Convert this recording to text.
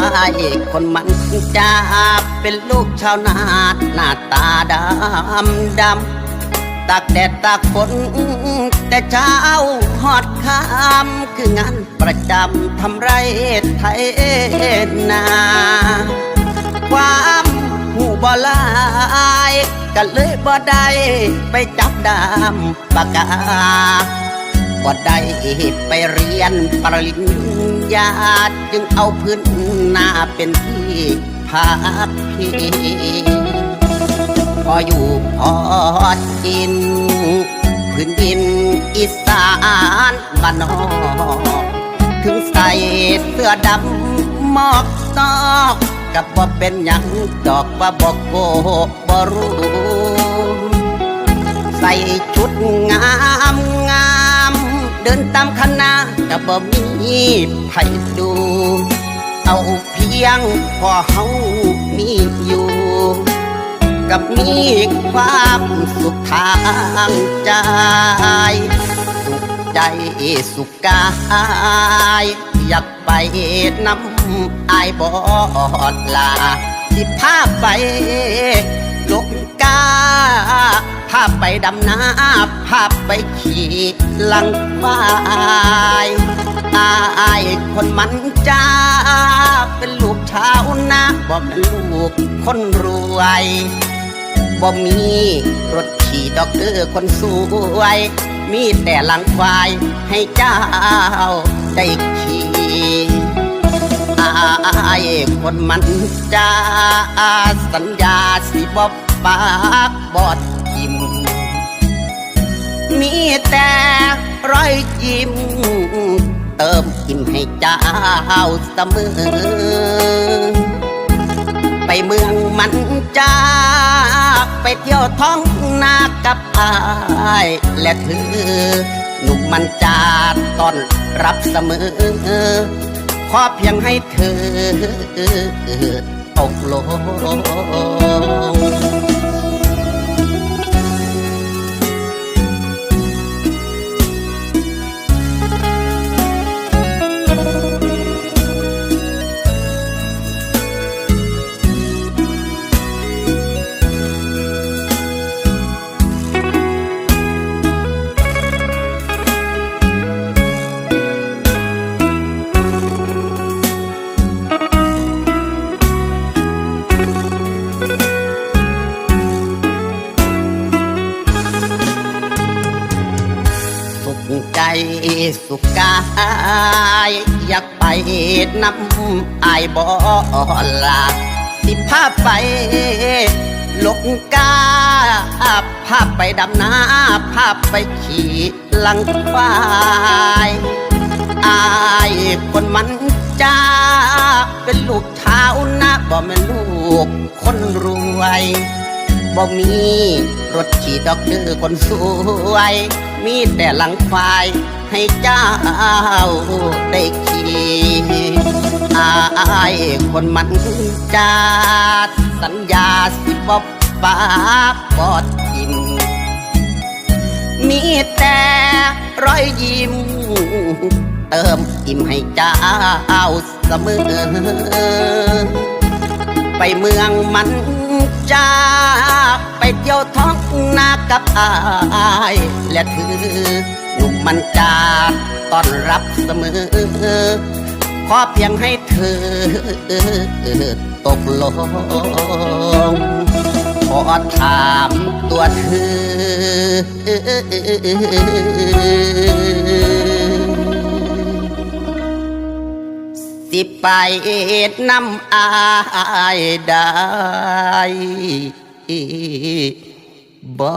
ายคนมันจะเป็นลูกชาวนาหน้าตาดำดำตากแดดตากฝนแต่เช้าหอดคำคืองานประจำทำไรไทยนา ความหูบลายก็เลยบ่ได้ไปจับดามปากกา บ่ได้ไปเรียนปริญญาจึงเอาพื้นหน้าเป็นที่พักพิงพออยู่พอกิน พื้นดินอีสานบ้านนอกถึงใส่เสื้อดำหมอกนอกกับว่าเป็นหยังดอกว่าบอกโกบ่รู้ใส่ชุดงาม เดินตามคณะกับบ่มีไผดู เอาเพียงพอเฮามีอยู่ กับมีความสุขทางใจ สุขใจสุขกาย อยากไปนำไอายบอดลา ที่พาไปลกกาพาพไปดำน้ำพาไปขี่ลังควายอายคนมันจ้า เป็นลูกชาวนาบอกเป็นลูกคนรวยบ่มีรถขี่ดอกเตอร์คนสวย มีแต่หลังควายให้เจ้าได้ขี่อายคนมันจ้าสัญญาสิบอบปากบอด มีแต่รอยยิ้ม เติมอิ่มให้เจ้าเสมอ ไปเมืองมันจ้าไปเที่ยวท้องนากับอายและเธอหนุ่มมันจาตอนรับเสมอ ขอเพียงให้เธอตกลง ใจสุขกาย อยากไปนำอายบอลาสิพาไปลกกาพาไปดำน้ำพาไปขี่ลังควายอายคนมันจ้าเป็นลูกชานาบ่แม่นลูกคนรวยบ่มีรถขี่ดอกเดือคนสวย มีแต่หลังควายให้เจ้าได้ขี่อายคนมันจาดสัญญาสิบอบปากบอดกิน มีแต่รอยยิ้ม เติมอิ่มให้เจ้าเสมอ ไปเมืองมันจ้าไปเที่ยวท้อง นากับอาย และเธอหนุ่มมันจาต้อนรับเสมอ ขอเพียงให้เธอตกลง ขอถามตัวเธอสิไปน้ำอายได้ บ่